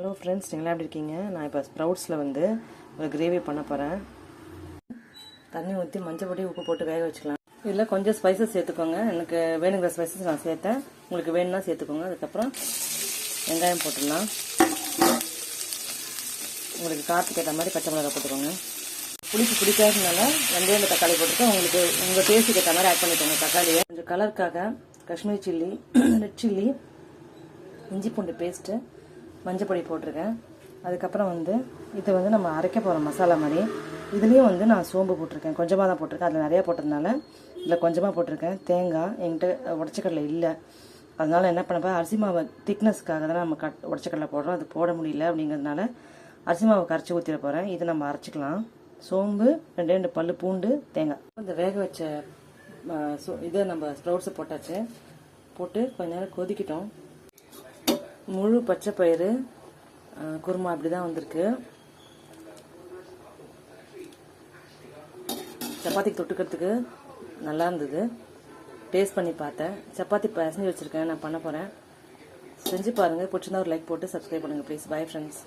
Hello friends நீங்களாம் எப்படி இருக்கீங்க? நான் இப்போ ஸ்ப்ரவுட்ஸில் வந்து ஒரு கிரேவி பண்ண போகிறேன் தண்ணி ஊற்றி மஞ்சள் பொடி உப்பு போட்டு வேக வச்சுக்கலாம். இதில் கொஞ்சம் ஸ்பைசஸ் சேர்த்துக்கோங்க. எனக்கு வேணுங்கிற ஸ்பைசஸ் நான் சேர்த்தேன். உங்களுக்கு வேணும்னா சேர்த்துக்கோங்க. அதுக்கப்புறம் வெங்காயம் போட்டுடலாம். உங்களுக்கு காற்று கேட்ட மாதிரி பச்சை மிளகாய் போட்டுக்கோங்க. புளிப்பு பிடிக்காததுனால ரெண்டே தக்காளி போட்டுட்டு உங்களுக்கு உங்கள் டேஸ்ட்டுக்கு ஏற்ற மாதிரி ஆட் பண்ணிக்கோங்க. தக்காளியை. கொஞ்சம் கலருக்காக காஷ்மீர் சில்லி ரெட் சில்லி இஞ்சி பூண்டு பேஸ்ட்டு மஞ்சள் பொடி போட்டிருக்கேன். அதுக்கப்புறம் வந்து இது வந்து நம்ம அரைக்க போகிற மசாலா மாதிரி. இதுலேயும் வந்து நான் சோம்பு போட்டிருக்கேன். கொஞ்சமாக தான் போட்டிருக்கேன். அதில் நிறையா போட்டதுனால இதில் கொஞ்சமாக போட்டிருக்கேன். தேங்காய் என்கிட்ட உடச்சக்கடலை இல்லை. அதனால் என்ன பண்ணப்போ அரிசி மாவு திக்னஸ்க்காக தான் நம்ம கட் உடச்சக்கடலை போடுறோம். அது போட முடியல அப்படிங்கிறதுனால அரிசி மாவை கரைச்சி ஊற்றிட போகிறேன் இதை நம்ம அரைச்சிக்கலாம். சோம்பு ரெண்டு ரெண்டு பல்லு பூண்டு தேங்காய். இந்த வேக வச்ச இதை நம்ம ஸ்ப்ரவுட்ஸை போட்டாச்சு. போட்டு கொஞ்ச நேரம் கொதிக்கிட்டோம். முழு பச்சை பயிறு குருமா அப்படிதான் வந்திருக்கு. சப்பாத்திக்கு தொட்டுக்கிறதுக்கு நல்லா இருந்தது. டேஸ்ட் பண்ணி பார்த்தேன். சப்பாத்தி பசஞ்சு வச்சுருக்கேன் நான் பண்ண போகிறேன் செஞ்சு பாருங்கள் பிடிச்சிருந்தா ஒரு லைக் போட்டு சப்ஸ்கிரைப் பண்ணுங்கள் ப்ளீஸ் பை ஃப்ரெண்ட்ஸ்